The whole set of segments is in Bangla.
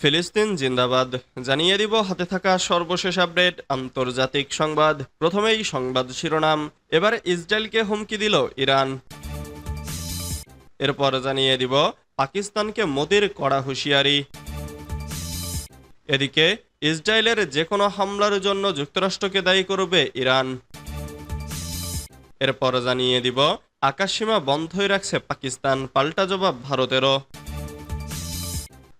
ফিলিস্তিন জিন্দাবাদ। জানিয়ে দিব, হাতে থাকা সর্বশেষ আপডেট, আন্তর্জাতিক সংবাদ। প্রথমেই সংবাদ শিরোনাম, এবার ইসরায়েলকে হুমকি দিল ইরান। এরপর জানিয়ে দিব, পাকিস্তানকে মোদির কড়া হুঁশিয়ারি। এদিকে, ইসরায়েলের যে কোনো হামলার জন্য যুক্তরাষ্ট্রকে দায়ী করবে ইরান। এরপর জানিয়ে দিব, আকাশসীমা বন্ধই রাখছে পাকিস্তান, পাল্টা জবাব ভারতেরও।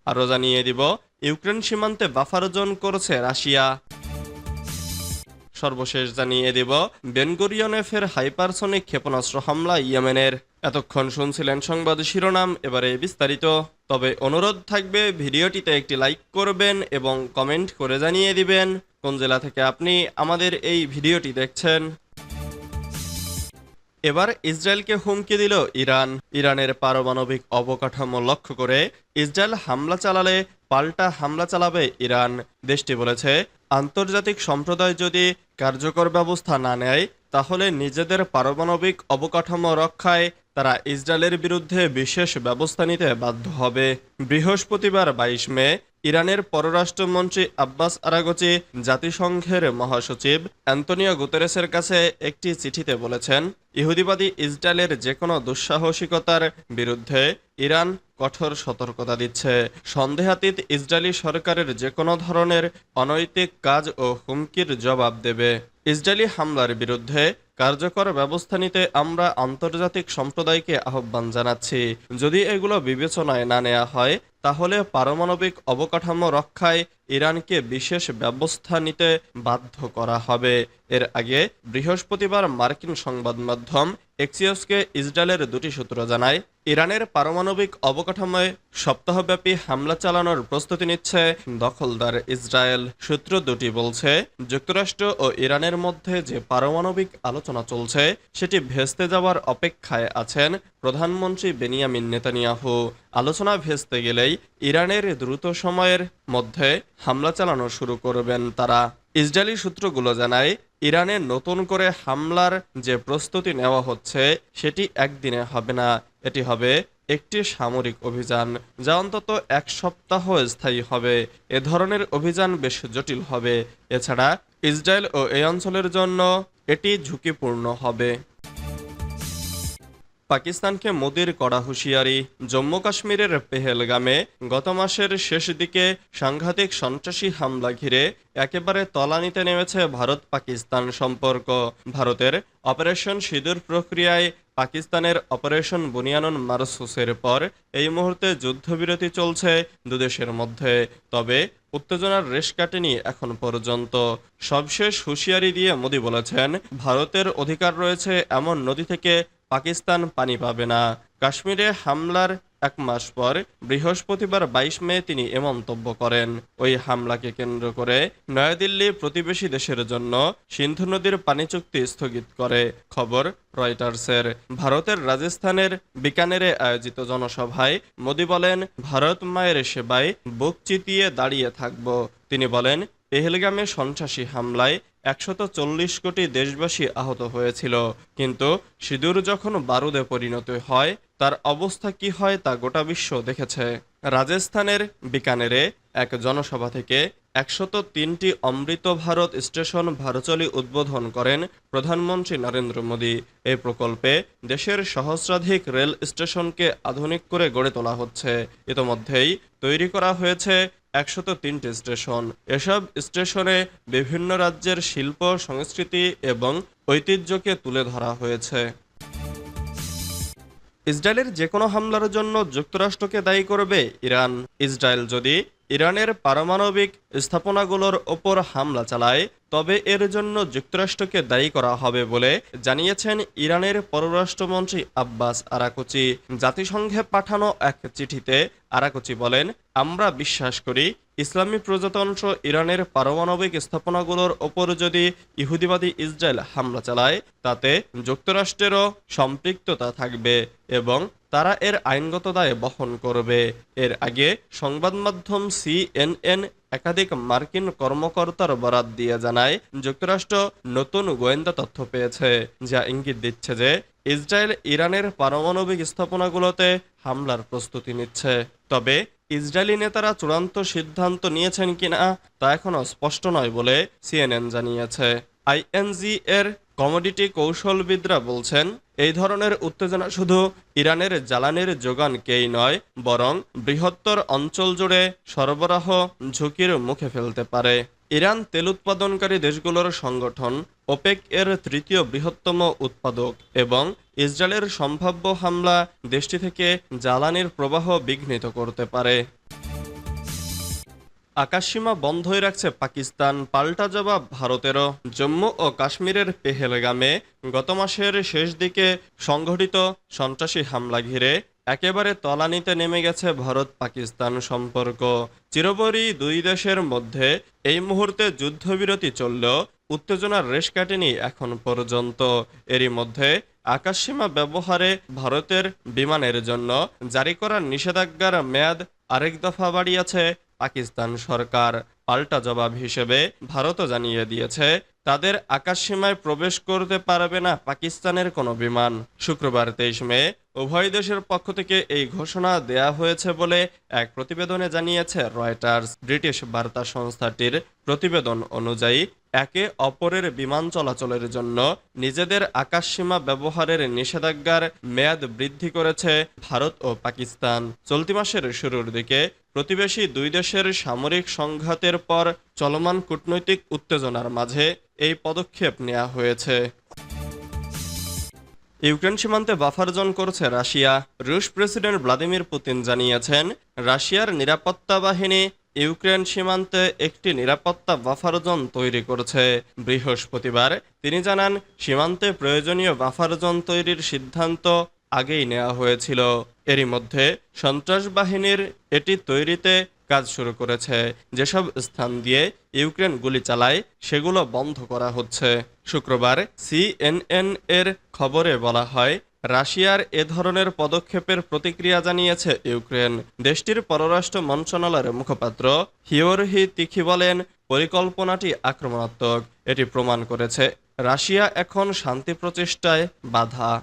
আরও জানিয়ে দিব। ইউক্রেন সীমান্তে বাফার জোন করছে রাশিয়া। সর্বশেষ জানিয়ে দিব বেনগরিয়নে ফের হাইপারসনিক ক্ষেপণাস্ত্র হামলা ইয়েমেনের। এতক্ষণ শুনছিলেন সংবাদ শিরোনাম, এবারে বিস্তারিত। তবে অনুরোধ থাকবে, ভিডিওটিতে একটি লাইক করবেন এবং কমেন্ট করে জানিয়ে দিবেন। কোন জেলা থেকে আপনি আমাদের এই ভিডিওটি দেখছেন? এবার ইসরায়েলকে হুমকি দিল ইরান। ইরানের পারমাণবিক অবকাঠামো লক্ষ্য করে ইসরায়েল হামলা চালালে পাল্টা হামলা চালাবে ইরান। দেশটি বলেছে, আন্তর্জাতিক সম্প্রদায় যদি কার্যকর ব্যবস্থা না নেয়, তাহলে নিজেদের পারমাণবিক অবকাঠামো রক্ষায় তারা ইসরায়েলের বিরুদ্ধে বিশেষ ব্যবস্থা নিতে বাধ্য হবে। বৃহস্পতিবার বাইশ মে ইরানের পররাষ্ট্রমন্ত্রী আব্বাস আরাগচি জাতিসংঘের মহাসচিব অ্যান্তনিও গুতেরেসের কাছে একটি চিঠিতে বলেছেন, ইহুদিবাদী ইসরায়েলের যে কোনো দুঃসাহসিকতার বিরুদ্ধে ইরান কঠোর সতর্কতা দিচ্ছে। সন্দেহাতীত ইসরায়েলি সরকারের যে কোনো ধরনের অনৈতিক কাজ ও হুমকির জবাব দেবে। ইসরায়েলি হামলার বিরুদ্ধে কার্যকর ব্যবস্থা নিতে আমরা আন্তর্জাতিক সম্প্রদায়কে আহ্বান জানাচ্ছি। যদি এগুলো বিবেচনায় না নেওয়া হয় তাহলে পারমাণবিক অবকাঠামো রক্ষায় ইরানকে বিশেষ ব্যবস্থা নিতে বাধ্য করা হবে। এর আগে বৃহস্পতিবার মার্কিন সংবাদ মাধ্যম এক্সিওসকে ইসরায়েলের দুটি সূত্র জানায়, ইরানের পারমাণবিক অবকাঠামোয় সপ্তাহব্যাপী হামলা চালানোর প্রস্তুতি নিচ্ছে দখলদার ইসরায়েল। সূত্র দুটি বলছে, যুক্তরাষ্ট্র ও ইরানের মধ্যে যে পারমাণবিক আলোচনা চলছে, সেটি ভেস্তে যাওয়ার অপেক্ষায় আছেন প্রধানমন্ত্রী বেনিয়ামিন নেতানিয়াহু আলোচনা ভেস্তে গেলেই ইরানের দ্রুত সময়ের মধ্যে হামলা চালানো শুরু করবেন তারা। ইসরায়েলি সূত্রগুলো জানায়, ইরানে নতুন করে হামলার যে প্রস্তুতি নেওয়া হচ্ছে, সেটি একদিনে হবে না। এটি হবে একটি সামরিক অভিযান, যা অন্তত এক সপ্তাহ স্থায়ী হবে। এ ধরনের অভিযান বেশ জটিল হবে। এছাড়া ইসরায়েল ও এই অঞ্চলের জন্য এটি ঝুঁকিপূর্ণ হবে। পাকিস্তানকে মোদির কড়া হুঁশিয়ারি জম্মু কাশ্মীরের পেহেলগামে গত মাসের শেষ দিকে সাংঘাতিক সন্ত্রাসী হামলা ঘিরে একেবারে তলানিতে নেমেছে ভারত পাকিস্তান সম্পর্ক। ভারতের অপারেশন সিঁদুর প্রক্রিয়ায় পাকিস্তানের অপারেশন বুনিয়ানন মারসুসের পর এই মুহূর্তে যুদ্ধবিরতি চলছে দুদেশের মধ্যে। তবে উত্তেজনার রেশ কাটেনি এখন পর্যন্ত। সবশেষ হুঁশিয়ারি দিয়ে মোদি বলেছেন, ভারতের অধিকার রয়েছে এমন নদী থেকে পাকিস্তান পানি পাবে না। কাশ্মীরে হামলার এক মাস পর বৃহস্পতিবার বাইশ মে তিনি এ মন্তব্য করেন। ওই হামলাকে কেন্দ্র করে নয়াদিল্লি প্রতিবেশী দেশের জন্য সিন্ধু নদীর পানি চুক্তি স্থগিত করে, খবর রয়টার্সের। ভারতের রাজস্থানের বিকানেরে আয়োজিত জনসভায় মোদি বলেন, ভারত মায়ের সেবায় বুক চিতিয়ে দাঁড়িয়ে থাকব। তিনি বলেন, পেহেলগামে সন্ত্রাসী হামলায় একশত চল্লিশ কোটি দেশবাসী আহত হয়েছিল। কিন্তু সিঁদুর যখন বারুদে পরিণত হয়, তার অবস্থা কি হয় তা গোটা বিশ্ব দেখেছে। রাজস্থানের বিকানেরে এক জনসভা থেকে একশত তিনটি অমৃত ভারত স্টেশন ভারচলি উদ্বোধন করেন প্রধানমন্ত্রী নরেন্দ্র মোদী। এই প্রকল্পে দেশের সহস্রাধিক রেল স্টেশনকে আধুনিক করে গড়ে তোলা হচ্ছে। ইতোমধ্যেই তৈরি করা হয়েছে একশত তিনটি স্টেশন। এসব স্টেশনে বিভিন্ন রাজ্যের শিল্প, সংস্কৃতি এবং ঐতিহ্যকে তুলে ধরা হয়েছে। ইসরায়েলের যে কোনো হামলার জন্য যুক্তরাষ্ট্রকে দায়ী করবে ইরান। ইসরায়েল যদি ইরানের পারমাণবিক স্থাপনাগুলোর ওপর হামলা চালায়, তবে এর জন্য যুক্তরাষ্ট্রকে দায়ী করা হবে বলে জানিয়েছেন ইরানের পররাষ্ট্রমন্ত্রী আব্বাস আরাকুচি। জাতিসংঘে পাঠানো এক চিঠিতে আরাকুচি বলেন, আমরা বিশ্বাস করি ইসলামী প্রজাতন্ত্র ইরানের পারমাণবিক স্থাপনাগুলোর ওপর যদি ইহুদিবাদী ইসরায়েল হামলা চালায়, তাতে যুক্তরাষ্ট্রেরও সম্পৃক্ততা থাকবে এবং তারা এর আইনগত দায় বহন করবে। এর আগে সংবাদ মাধ্যম সিএনএন একাধিক মার্কিন কর্মকর্তার বরাত দিয়ে জানায়, যুক্তরাষ্ট্র নতুন গোয়েন্দা তথ্য পেয়েছে, যা ইঙ্গিত দিচ্ছে যে ইসরায়েল ইরানের পারমাণবিক স্থাপনাগুলোতে হামলার প্রস্তুতি নিচ্ছে। তবে ইসরায়েলি নেতারা চূড়ান্ত সিদ্ধান্ত নিয়েছেন কিনা তা এখনও স্পষ্ট নয় বলে সিএনএন জানিয়েছে। আইএনজি এর কমোডিটি কৌশলবিদরা বলছেন, এই ধরনের উত্তেজনা শুধু ইরানের জ্বালানির যোগানকেই নয়, বরং বৃহত্তর অঞ্চল জুড়ে সরবরাহ ঝুঁকির মুখে ফেলতে পারে। ইরান তেল উৎপাদনকারী দেশগুলোর সংগঠন ওপেক এর তৃতীয় বৃহত্তম উৎপাদক এবং ইসরায়েলের সম্ভাব্য হামলা দেশটি থেকে জ্বালানির প্রবাহ বিঘ্নিত করতে পারে। আকাশসীমা বন্ধই রাখছে পাকিস্তান, পাল্টা জবাব ভারতেরও। জম্মু ও কাশ্মীরের পেহেলগামে গত মাসের শেষ দিকে সংঘটিত সন্ত্রাসী হামলা ঘিরে একেবারে তলানিতে নেমে গেছে ভারত পাকিস্তান সম্পর্ক। চিরবরী দুই দেশের মধ্যে এই মুহূর্তে যুদ্ধবিরতি চললেও উত্তেজনার রেশ কাটেনি এখন পর্যন্ত। এরই মধ্যে আকাশসীমা ব্যবহারে ভারতের বিমানের জন্য জারি করা নিষেধাজ্ঞার মেয়াদ আরেক দফা বাড়িয়েছে পাকিস্তান সরকার পাল্টা জবাব হিসেবে ভারতও জানিয়ে দিয়েছে, তাদের আকাশসীমায় প্রবেশ করতে পারবে না পাকিস্তানের কোনো বিমান। শুক্রবার তেইশ মে উভয় দেশের পক্ষ থেকে এই ঘোষণা দেয়া হয়েছে বলে এক প্রতিবেদনে জানিয়েছে রয়টার্স। ব্রিটিশ বার্তা সংস্থাটির প্রতিবেদন অনুযায়ী একে অপরের বিমান চলাচলের জন্য নিজেদের আকাশসীমা ব্যবহারের নিষেধাজ্ঞার মেয়াদ বৃদ্ধি করেছে ভারত ও পাকিস্তান। চলতি মাসের শুরুর দিকে প্রতিবেশী দুই দেশের সামরিক সংঘাতের পর চলমান কূটনৈতিক উত্তেজনার মাঝে এই পদক্ষেপ নেওয়া হয়েছে। ইউক্রেন সীমান্তে বাফার জোন করছে রাশিয়া। রুশ প্রেসিডেন্ট ভ্লাদিমির পুতিন জানিয়েছেন, রাশিয়ার নিরাপত্তা বাহিনী ইউক্রেন সীমান্তে একটি নিরাপত্তা বাফার জোন তৈরি করেছে। বৃহস্পতিবার তিনি জানান, সীমান্তে প্রয়োজনীয় বাফার জোন তৈরির সিদ্ধান্ত আগেই নেওয়া হয়েছিল। এরই মধ্যে সন্ত্রাস বাহিনীর এটি তৈরিতে কাজ শুরু করেছে। যেসব স্থান দিয়ে ইউক্রেন গুলি চালায়, সেগুলো বন্ধ করা হচ্ছে। শুক্রবার সিএনএন এর খবরে বলা হয় রাশিয়ার এ ধরনের পদক্ষেপের প্রতিক্রিয়া জানিয়েছে ইউক্রেন। দেশটির পররাষ্ট্র মন্ত্রণালয়ের মুখপাত্র হিওরহি তিখি বলেন, পরিকল্পনাটি আক্রমণাত্মক। এটি প্রমাণ করেছে, রাশিয়া এখন শান্তি প্রচেষ্টায় বাধা।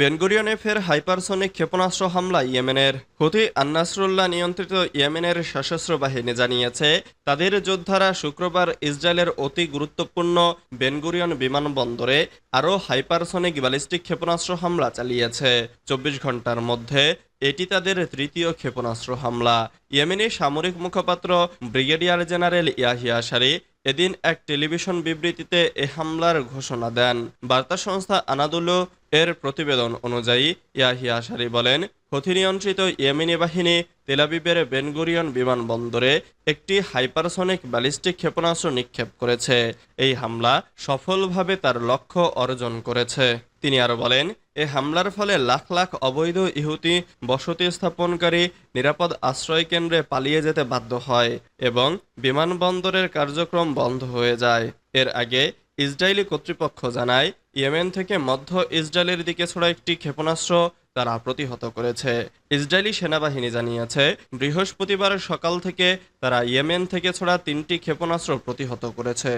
বেনগুরিয়নে ফের হাইপারসনিক ক্ষেপণাস্ত্র হামলা ইয়েমেনের হুথি আন্নাসরুল্লাহ নিয়ন্ত্রিত ইয়েমেনের সশস্ত্র বাহিনী জানিয়েছে, তাদের যোদ্ধারা শুক্রবার ইসরায়েলের অতি গুরুত্বপূর্ণ বেনগুরিয়ন বিমানবন্দরে আরও হাইপারসনিক ব্যালিস্টিক ক্ষেপণাস্ত্র হামলা চালিয়েছে। চব্বিশ ঘণ্টার মধ্যে এটি তাদের তৃতীয় ক্ষেপণাস্ত্র হামলা। ইয়েমেনি সামরিক মুখপাত্র ব্রিগেডিয়ার জেনারেল ইয়াহিয়া সারি এদিন এক টেলিভিশন বিবৃতিতে এ হামলার ঘোষণা দেন। বার্তা সংস্থা আনাদুলো এর প্রতিবেদন অনুযায়ী ইয়াহিয়া সারি বলেন হথি নিয়ন্ত্রিত ইয়েমেনি বাহিনী তেলাবিবের বেনগুরিয়ন বিমানবন্দরে একটি হাইপারসনিক ব্যালিস্টিক ক্ষেপণাস্ত্র নিক্ষেপ করেছে। এই হামলা সফলভাবে তার লক্ষ্য অর্জন করেছে। তিনি আরও বলেন এ হামলার ফলে লাখ লাখ অবৈধ ইহুতি বসতি স্থাপনকারী নিরাপদ আশ্রয় কেন্দ্রে পালিয়ে যেতে বাধ্য হয় এবং বিমানবন্দরের কার্যক্রম বন্ধ হয়ে যায়। এর আগে ইসরায়েলি কর্তৃপক্ষ জানায়, ইয়েমেন থেকে মধ্য ইসরায়েলের দিকে ছোড়া একটি ক্ষেপণাস্ত্র তারা প্রতিহত করেছে। ইসরায়েলি সেনাবাহিনী জানিয়েছে, বৃহস্পতিবার সকাল থেকে তারা ইয়েমেন থেকে ছোড়া তিনটি ক্ষেপণাস্ত্র প্রতিহত করেছে।